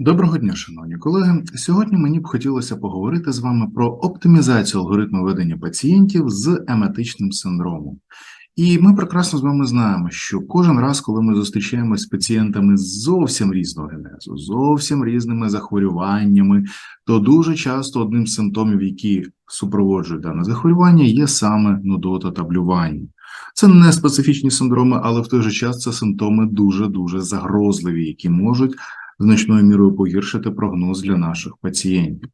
Доброго дня, шановні колеги. Сьогодні мені б хотілося поговорити з вами про оптимізацію алгоритму ведення пацієнтів з еметичним синдромом. І ми прекрасно з вами знаємо, що кожен раз, коли ми зустрічаємося з пацієнтами з зовсім різного генезу, зовсім різними захворюваннями, то дуже часто одним з симптомів, які супроводжують дане захворювання, є саме нудота та блювання. Це не специфічні синдроми, але в той же час це симптоми дуже дуже загрозливі, які можуть значною мірою погіршити прогноз для наших пацієнтів.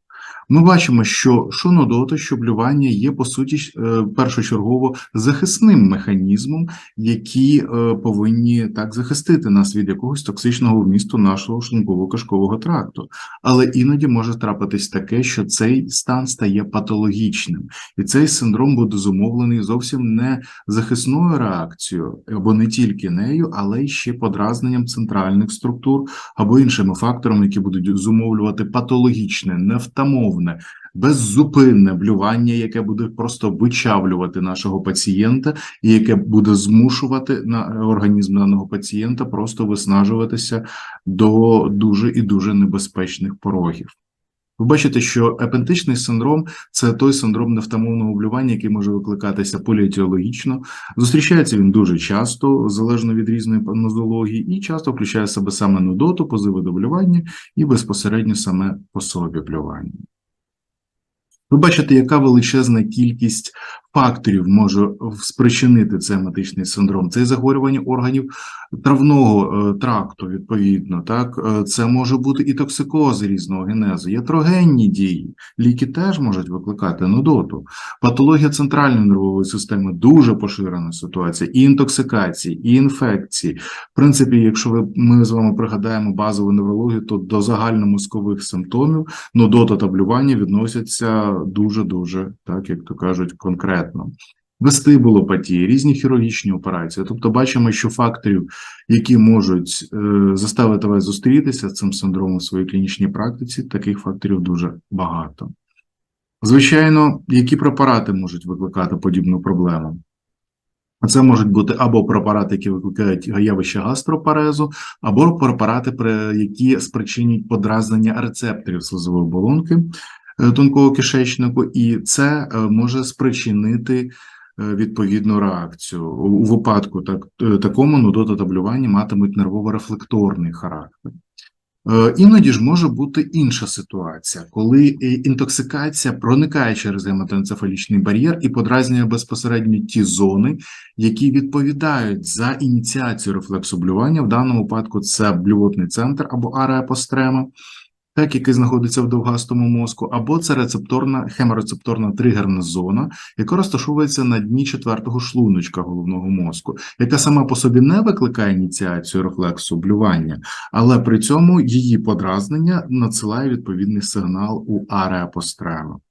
Ми бачимо, що що нудота, що блювання є по суті е, першочергово захисним механізмом, які е, повинні так захистити нас від якогось токсичного вмісту нашого шлунково-кишкового тракту. Але іноді може трапитись таке, що цей стан стає патологічним, і цей синдром буде зумовлений зовсім не захисною реакцією, або не тільки нею, але й ще подразненням центральних структур або іншими факторами, які будуть зумовлювати патологічне, невтамоване, умовне, беззупинне блювання, яке буде просто вичавлювати нашого пацієнта, і яке буде змушувати на організм даного пацієнта просто виснажуватися до дуже і дуже небезпечних порогів. Ви бачите, що епентичний синдром це той синдром невтамовного блювання, який може викликатися поліетіологічно. Зустрічається він дуже часто, залежно від різної нозології, і часто включає в себе саме нудоту, позиви до блювання і безпосередньо саме по собі блювання. Ви бачите, яка величезна кількість факторів може спричинити цей ематичний синдром. Це захворювання органів травного е, тракту, відповідно, так? Е, це може бути і токсикози різного генезу, ятрогенні дії, ліки теж можуть викликати нудоту, патологія центральної нервової системи дуже поширена ситуація, і інтоксикації, і інфекції. В принципі, якщо ви ми з вами пригадаємо базову неврологію, то до загальномозкових симптомів нудота та блювання відносяться дуже дуже, так як то кажуть, конкретно конкретно. Вестибулопатії, різні хірургічні операції. Тобто бачимо, що факторів, які можуть е, заставити вас зустрітися з цим синдромом в своїй клінічній практиці, таких факторів дуже багато. Звичайно, які препарати можуть викликати подібну проблему? Це можуть бути або препарати, які викликають явище гастропарезу, або препарати, які спричинюють подразнення рецепторів слизової оболонки. Е, тонкого кишечнику, і це е, може спричинити е, відповідну реакцію. У випадку так, такому нудототаблювання матимуть нервово-рефлекторний характер. Іноді ж може бути інша ситуація, коли інтоксикація проникає через гематоенцефалічний бар'єр і подразнює безпосередньо ті зони, які відповідають за ініціацію рефлексу блювання. В даному випадку це блювотний центр або ареа пострема, так, який знаходиться в довгастому мозку, або це рецепторна хеморецепторна тригерна зона, яка розташовується на дні четвертого шлуночка головного мозку, яка сама по собі не викликає ініціацію рефлексу блювання, але при цьому її подразнення надсилає відповідний сигнал у ареапострему.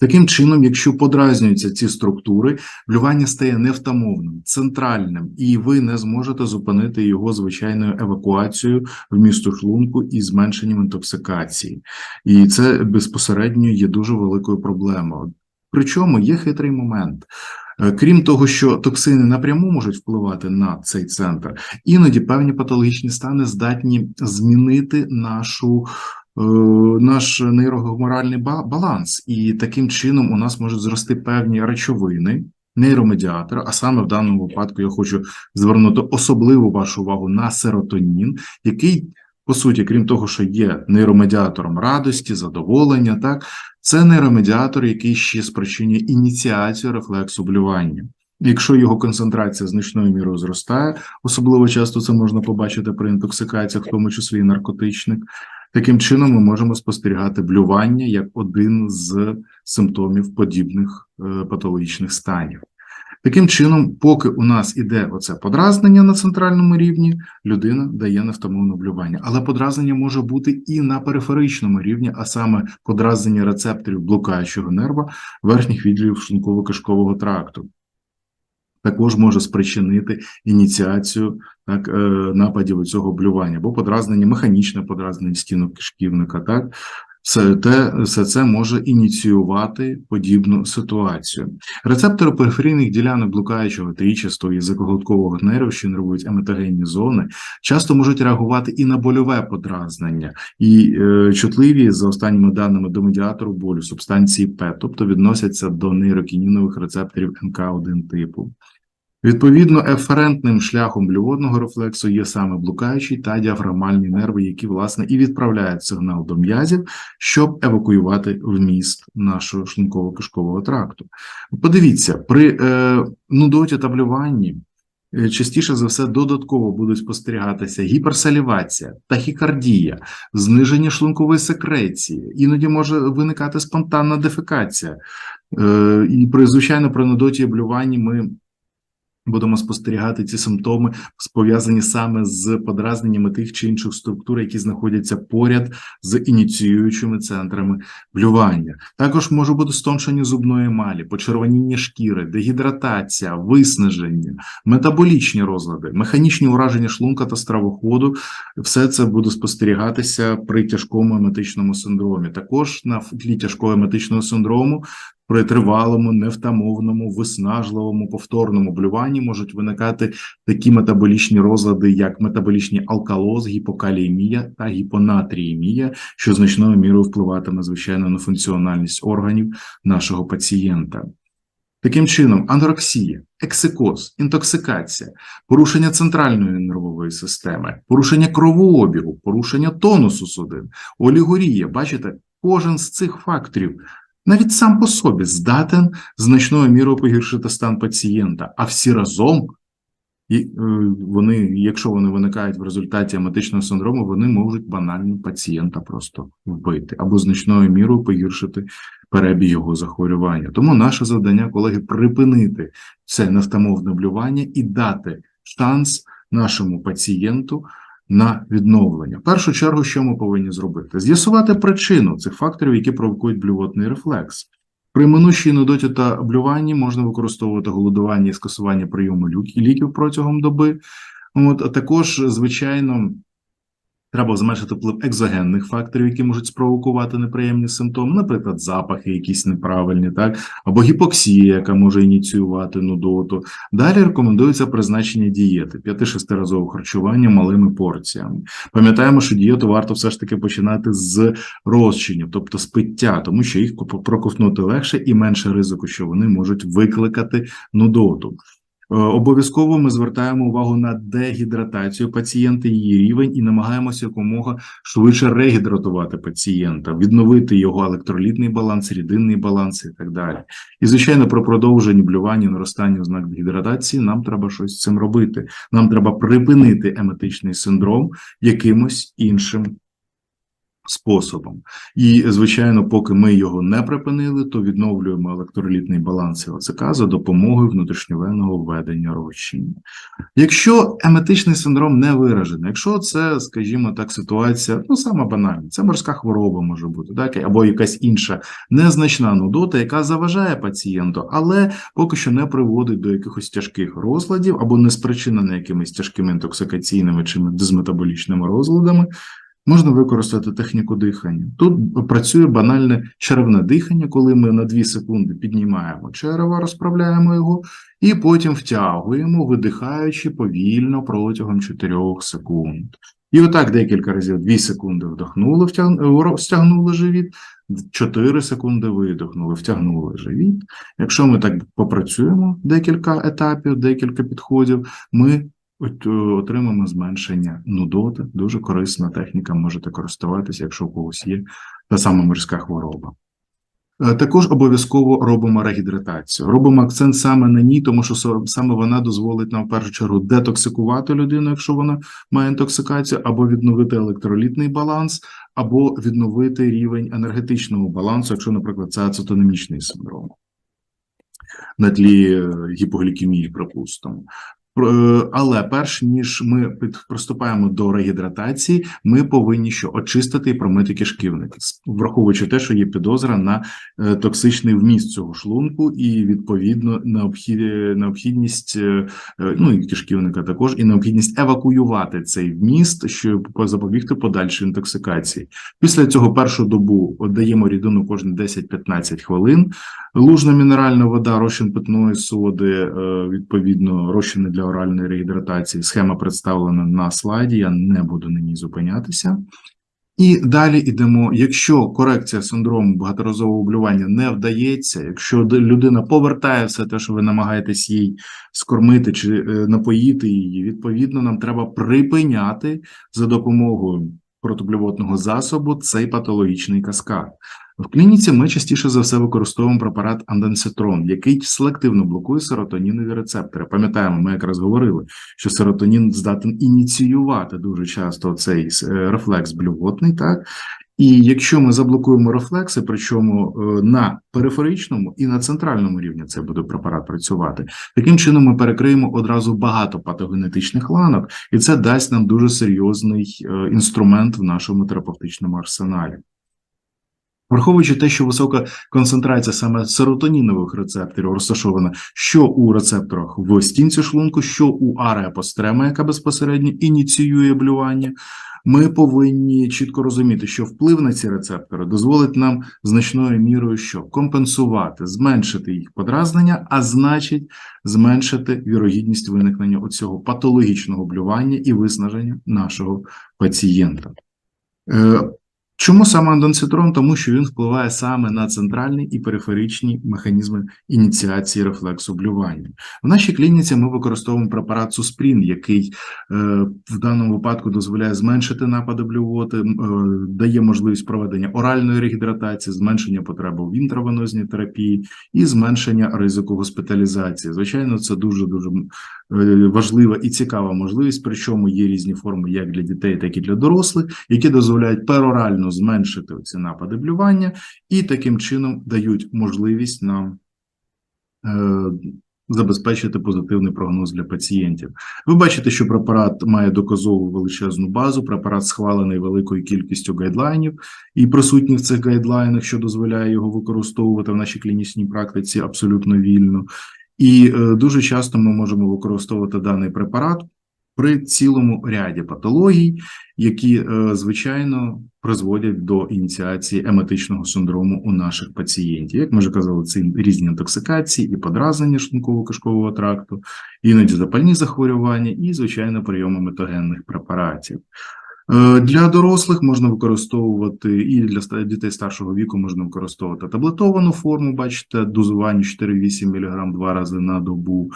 Таким чином, якщо подразнюються ці структури, блювання стає невтамовним, центральним, і ви не зможете зупинити його звичайною евакуацією в місту шлунку і зменшенням інтоксикації. І це безпосередньо є дуже великою проблемою. Причому є хитрий момент. Е, крім того, що токсини напряму можуть впливати на цей центр, іноді певні патологічні стани здатні змінити нашу наш нейрогуморальний баланс, і таким чином у нас можуть зрости певні речовини, нейромедіатори, а саме в даному випадку я хочу звернути особливу вашу увагу на серотонін, який, по суті, крім того, що є нейромедіатором радості, задоволення, так, це нейромедіатор, який ще спричинює ініціацію рефлексу блювання. Якщо його концентрація значною мірою зростає, особливо часто це можна побачити при інтоксикаціях, в тому числі і наркотичних, Таким чином, ми можемо спостерігати блювання як один з симптомів подібних е, патологічних станів. Таким чином, поки у нас іде оце подразнення на центральному рівні, людина дає невтомовне блювання. Але подразнення може бути і на периферичному рівні, а саме подразнення рецепторів блукаючого нерва верхніх відділів шлунково-кишкового тракту також може спричинити ініціацію так, е, нападів цього блювання або подразнення, механічне подразнення стінок кишківника. Так? Все, те, все це може ініціювати подібну ситуацію. Рецептори периферійних ділянок блукаючого трічастого і заколоткового нерву, що нервують еметогенні зони, часто можуть реагувати і на больове подразнення, і е, чутливі за останніми даними до медіатору болю субстанції П, тобто відносяться до нейрокінінових рецепторів НК1 типу. Відповідно, еферентним шляхом блюводного рефлексу є саме блукаючі та діафрагмальні нерви, які власне і відправляють сигнал до м'язів, щоб евакуювати вміст нашого шлунково-кишкового тракту. Подивіться, при е, нудоті та блюванні е, частіше за все додатково будуть спостерігатися гіперсалівація, тахікардія, зниження шлункової секреції, іноді може виникати спонтанна дефекація. Е, і при звичайно при нудоті і блюванні ми будемо спостерігати ці симптоми, пов'язані саме з подразненнями тих чи інших структур, які знаходяться поряд з ініціюючими центрами блювання. Також може бути стоншення зубної емалі, почервоніння шкіри, дегідратація, виснаження, метаболічні розлади, механічні ураження шлунка та стравоходу. Все це буде спостерігатися при тяжкому еметичному синдромі. Також на тлі тяжкого еметичного синдрому при тривалому, невтамовному, виснажливому, повторному блюванні можуть виникати такі метаболічні розлади, як метаболічний алкалоз, гіпокаліємія та гіпонатріємія, що значною мірою впливатиме, звичайно, на функціональність органів нашого пацієнта. Таким чином, анорексія, ексикоз, інтоксикація, порушення центральної нервової системи, порушення кровообігу, порушення тонусу судин, олігорія. Бачите, кожен з цих факторів навіть сам по собі здатен значною мірою погіршити стан пацієнта, а всі разом, і е, вони, якщо вони виникають в результаті аметичного синдрому, вони можуть банально пацієнта просто вбити або значною мірою погіршити перебіг його захворювання. Тому наше завдання, колеги, припинити це невтамовне блювання і дати шанс нашому пацієнту на відновлення. В першу чергу, що ми повинні зробити? З'ясувати причину цих факторів, які провокують блювотний рефлекс. При минущій нудоті та блюванні можна використовувати голодування і скасування прийому ліків протягом доби. От, а також, звичайно, Треба зменшити вплив екзогенних факторів, які можуть спровокувати неприємні симптоми, наприклад, запахи якісь неправильні, так або гіпоксія, яка може ініціювати нудоту. Далі рекомендується призначення дієти 5-6 разового харчування малими порціями. Пам'ятаємо, що дієту варто все ж таки починати з розчинів, тобто з пиття, тому що їх проковтнути легше і менше ризику, що вони можуть викликати нудоту. Е, обов'язково ми звертаємо увагу на дегідратацію пацієнта, її рівень, і намагаємося якомога швидше регідратувати пацієнта, відновити його електролітний баланс, рідинний баланс і так далі. І, звичайно, про продовження блювання, наростання ознак дегідратації нам треба щось з цим робити. Нам треба припинити еметичний синдром якимось іншим способом. І, звичайно, поки ми його не припинили, то відновлюємо електролітний баланс ОЦК за допомогою внутрішньовенного введення розчиння. Якщо еметичний синдром не виражений, якщо це, скажімо так, ситуація, ну саме банальна, це морська хвороба може бути, так, або якась інша незначна нудота, яка заважає пацієнту, але поки що не приводить до якихось тяжких розладів або не спричинена якимись тяжкими інтоксикаційними чи дизметаболічними розладами. Можна використати техніку дихання. Тут працює банальне черевне дихання, коли ми на 2 секунди піднімаємо черево, розправляємо його, і потім втягуємо, видихаючи повільно протягом 4 секунд. І отак декілька разів 2 секунди вдохнули, втягнули, стягнули живіт, 4 секунди видихнули, втягнули живіт. Якщо ми так попрацюємо декілька етапів, декілька підходів, ми отримаємо зменшення нудоти. Дуже корисна техніка, можете користуватися, якщо у когось є та сама морська хвороба. Е, також обов'язково робимо регідратацію. Робимо акцент саме на ній, тому що саме вона дозволить нам в першу чергу детоксикувати людину, якщо вона має інтоксикацію, або відновити електролітний баланс, або відновити рівень енергетичного балансу, якщо, наприклад, це ацетономічний синдром на тлі е, гіпоглікемії, припустимо. Е, Але перш ніж ми під- приступаємо до регідратації, ми повинні що очистити і промити кишківник, враховуючи те, що є підозра на е, токсичний вміст цього шлунку, і відповідно необхідність е, ну і кишківника також, і необхідність евакуювати цей вміст, щоб запобігти подальшій інтоксикації. Після цього першу добу даємо рідину кожні 10-15 хвилин. Лужна мінеральна вода, розчин питної соди, відповідно, розчини для оральної регідратації. Схема представлена на слайді. Я не буду на ній зупинятися. І далі йдемо. Якщо корекція синдрому багаторазового облювання не вдається, якщо людина повертає все те, що ви намагаєтесь їй скормити чи е, напоїти її, відповідно, нам треба припиняти за допомогою протиблювотного засобу цей патологічний каскад. В клініці ми частіше за все використовуємо препарат анденситрон, який селективно блокує серотонінові рецептори. Пам'ятаємо, ми якраз говорили, що серотонін здатен ініціювати дуже часто цей е, рефлекс блювотний, так? І якщо ми заблокуємо рефлекси, причому е, на периферичному і на центральному рівні це буде препарат працювати, таким чином ми перекриємо одразу багато патогенетичних ланок, і це дасть нам дуже серйозний е, інструмент в нашому терапевтичному арсеналі. Враховуючи те, що висока концентрація саме серотонінових рецепторів розташована що у рецепторах в стінці шлунку, що у ареа пострема, яка безпосередньо ініціює блювання, ми повинні чітко розуміти, що вплив на ці рецептори дозволить нам значною мірою що компенсувати, зменшити їх подразнення, а значить, зменшити вірогідність виникнення оцього патологічного блювання і виснаження нашого пацієнта. Чому саме андонцитрон? Тому що він впливає саме на центральні і периферичні механізми ініціації рефлексу блювання. В нашій клініці ми використовуємо препарат Суспрін, який е, в даному випадку дозволяє зменшити напади блювоти, е, дає можливість проведення оральної регідратації, зменшення потреби в інтравенозній терапії і зменшення ризику госпіталізації. Звичайно, це дуже дуже е, важлива і цікава можливість, причому є різні форми як для дітей, так і для дорослих, які дозволяють перорально зменшити ці напади блювання і таким чином дають можливість нам е, забезпечити позитивний прогноз для пацієнтів. Ви бачите, що препарат має доказову величезну базу. Препарат схвалений великою кількістю гайдлайнів і присутній в цих гайдлайнах, що дозволяє його використовувати в нашій клінічній практиці абсолютно вільно. І е, дуже часто ми можемо використовувати даний препарат при цілому ряді патологій, які, е, звичайно, призводять до ініціації еметичного синдрому у наших пацієнтів. Як ми вже казали, це різні інтоксикації і подразнення шлунково-кишкового тракту, іноді запальні захворювання і, звичайно, прийоми метогенних препаратів. Е, Для дорослих можна використовувати і для дітей старшого віку можна використовувати таблетовану форму, бачите, дозування 4-8 мг два рази на добу.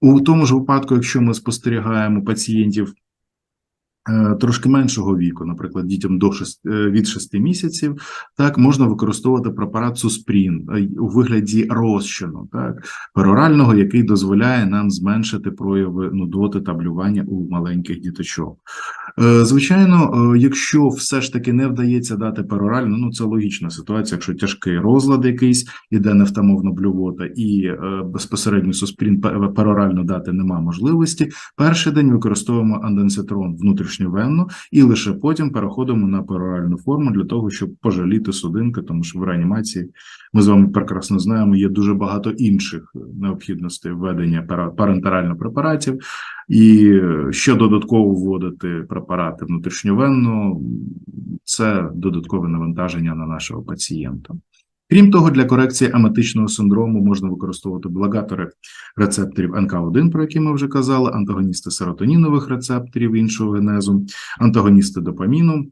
У тому ж випадку, якщо ми спостерігаємо пацієнтів е, трошки меншого віку, наприклад, дітям до 6, від 6 місяців, так можна використовувати препарат Суспрін е, у вигляді розчину, так перорального, який дозволяє нам зменшити прояви нудоти та блювання у маленьких діточок. Е, Звичайно, е, якщо все ж таки не вдається дати перорально, ну це логічна ситуація, якщо тяжкий розлад якийсь іде невтамовно блювота, і е, безпосередньо суспрін перорально дати нема можливості. Перший день використовуємо анденцитрон внутрішньовенно, і лише потім переходимо на пероральну форму для того, щоб пожаліти судинки, тому що в реанімації ми з вами прекрасно знаємо, є дуже багато інших необхідностей введення парентерально препаратів. І ще додатково вводити препарати внутрішньовенно, це додаткове навантаження на нашого пацієнта. Крім того, для корекції аметичного синдрому можна використовувати благатори рецепторів НК1, про які ми вже казали, антагоністи серотонінових рецепторів іншого генезу, антагоністи допаміну,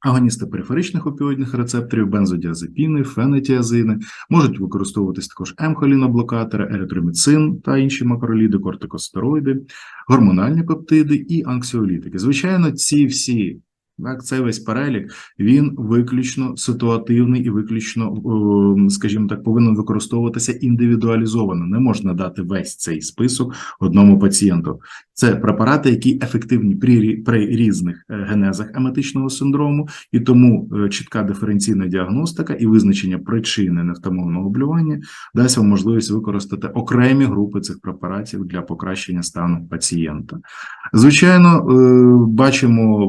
агоністи периферичних опіоїдних рецепторів, бензодіазепіни, фенетіазини, можуть використовуватись також емхоліноблокатори, еритроміцин та інші макроліди, кортикостероїди, гормональні пептиди і анксіолітики. Звичайно, ці всі Так, цей весь перелік він виключно ситуативний і виключно, скажімо так, повинен використовуватися індивідуалізовано. Не можна дати весь цей список одному пацієнту. Це препарати, які ефективні при, при різних е, генезах еметичного синдрому, і тому е, чітка диференційна діагностика і визначення причини невтамовного блювання дасть вам можливість використати окремі групи цих препаратів для покращення стану пацієнта. Звичайно, е, бачимо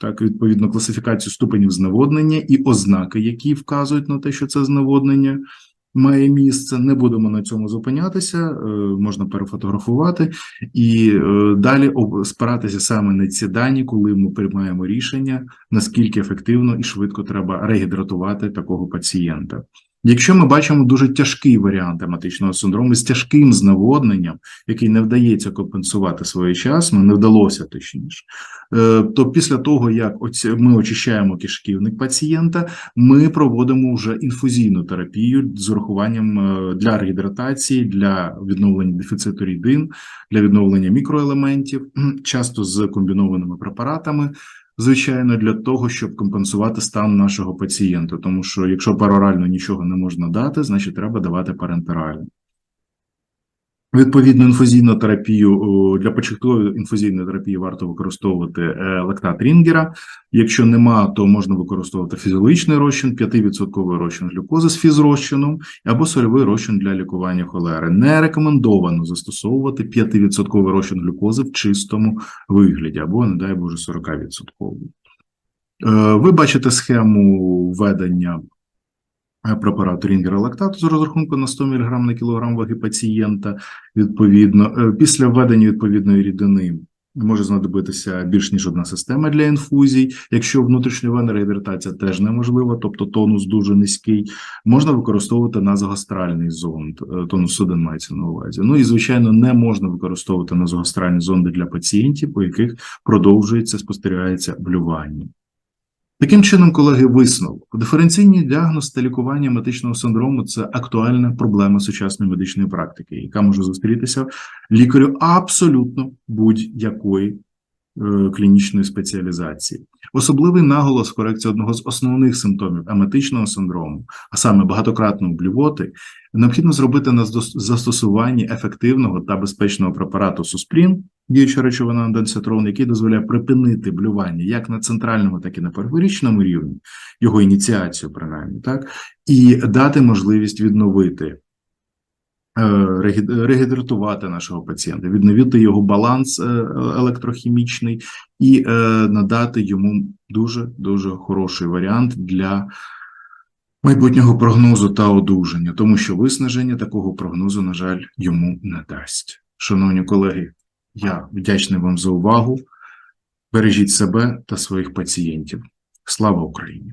так відповідно класифікацію ступенів зневоднення і ознаки, які вказують на те, що це зневоднення має місце. Не будемо на цьому зупинятися, е, можна перефотографувати і е, далі спиратися саме на ці дані, коли ми приймаємо рішення, наскільки ефективно і швидко треба регідратувати такого пацієнта. Якщо ми бачимо дуже тяжкий варіант ематичного синдрому з тяжким зневодненням, який не вдається компенсувати своєчасно, не вдалося точніше, е, то після того, як ми очищаємо кишківник пацієнта, ми проводимо вже інфузійну терапію з урахуванням е, для регідратації, для відновлення дефіциту рідин, для відновлення мікроелементів, часто з комбінованими препаратами. Звичайно, для того, щоб компенсувати стан нашого пацієнта, тому що якщо перорально нічого не можна дати, значить треба давати парентерально. Відповідно, інфузійну терапію для початкової інфузійної терапії варто використовувати е, лактат Рінгера. Якщо нема, то можна використовувати фізіологічний розчин, 5% розчин глюкози з фізрозчином або сольовий розчин для лікування холери. Не рекомендовано застосовувати 5% розчин глюкози в чистому вигляді або, не дай Боже, 40%. Е, Ви бачите схему введення препарату Рінгерлактату з розрахунку на 100 мг на кілограм ваги пацієнта. Відповідно, Е, після введення відповідної рідини може знадобитися більш ніж одна система для інфузій. Якщо внутрішньовенна реабілітація теж неможлива, тобто тонус дуже низький, можна використовувати назогастральний зонд. Е, Тонус 1 мається на увазі. Ну і звичайно, не можна використовувати назогастральні зонди для пацієнтів, у яких продовжується спостерігається блювання. Таким чином, колеги, висновок. диференційні діагноз та лікування медичного синдрому це актуальна проблема сучасної медичної практики, яка може зустрітися лікарю абсолютно будь-якої клінічної спеціалізації. Особливий наголос в корекції одного з основних симптомів еметичного синдрому, а саме багатократної блювоти, необхідно зробити на застосуванні ефективного та безпечного препарату Суспрін, діюча речовина денсетрон, який дозволяє припинити блювання як на центральному, так і на периферичному рівні, його ініціацію, принаймні, так, і дати можливість відновити е, регідратувати нашого пацієнта, відновити його баланс е, електрохімічний і е, надати йому дуже дуже хороший варіант для майбутнього прогнозу та одужання, тому що виснаження такого прогнозу, на жаль, йому не дасть. Шановні колеги, я вдячний вам за увагу. Бережіть себе та своїх пацієнтів. Слава Україні!